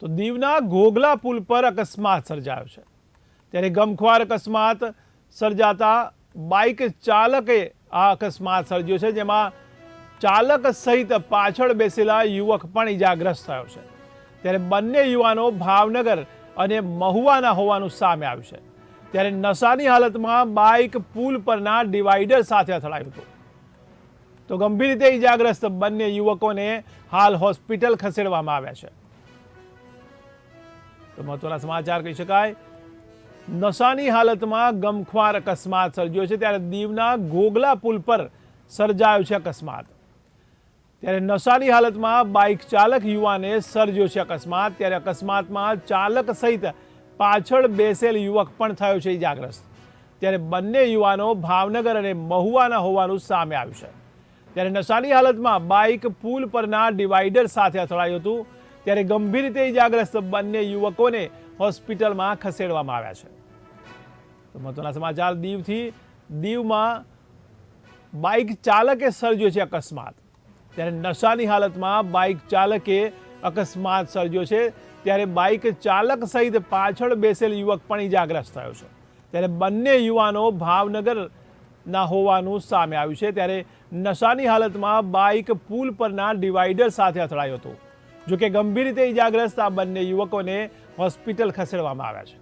તો દીવના ઘોઘલા પુલ પર અકસ્માત સર્જાયો છે. ત્યારે ગમખ્વાર અકસ્માત સર્જાતા બાઇક ચાલકે આ અકસ્માત સર્જ્યો છે, જેમાં ચાલક સહિત પાછળ બેસેલા યુવક પણ ઈજાગ્રસ્ત થયો છે. ત્યારે બંને યુવાનો ભાવનગર અને મહુવાના હોવાનું સામે આવ્યું છે. ત્યારે નશાની હાલતમાં બાઇક પુલ પરના ડિવાઈડર સાથે અથડાયું હતું. તો ગંભીર રીતે ઈજાગ્રસ્ત બંને યુવકોને હાલ હોસ્પિટલ ખસેડવામાં આવ્યા છે. તો મહત્વના સમાચાર કહી શકાય. નશાની હાલતમાં ગમખ્વાર અકસ્માત સર્જ્યો છે, ત્યારે દીવના ગોગલા પુલ પર સર્જાયો છે અકસ્માત. ત્યારે નશાની હાલતમાં બાઇક ચાલક યુવાને સર્જ્યો છે અકસ્માત, ત્યારે અકસ્માતમાં ચાલક સહિત પાછળ બેસેલ યુવક પણ થયો છે ઈજાગ્રસ્ત ત્યારે બંને યુવાનો ભાવનગર અને મહુવાના હોવાનું સામે આવ્યું છે. ત્યારે નશાની હાલતમાં બાઇક પુલ પરના ડિવાઈડર સાથે અથડાયું હતું. ત્યારે ગંભીર રીતે ઇજાગ્રસ્ત બંને યુવકોને હોસ્પિટલમાં ખસેડવામાં આવ્યા છે. તો મહત્વના સમાચાર દીવથી, દીવમાં બાઇક ચાલકે સર્જ્યો છે અકસ્માત. ત્યારે નશાની હાલતમાં બાઇક ચાલકે અકસ્માત સર્જ્યો છે. ત્યારે બાઇક ચાલક સહિત પાછળ બેસેલ યુવક પણ ઈજાગ્રસ્ત થયો છે. ત્યારે બંને યુવાનો ભાવનગરના હોવાનું સામે આવ્યું છે. ત્યારે નશાની હાલતમાં બાઇક પુલ પરના ડિવાઈડર સાથે અથડાયો હતું. જોકે ગંભીર રીતે ઇજાગ્રસ્ત આ બંને યુવકોને હોસ્પિટલ ખસેડવામાં આવ્યા છે.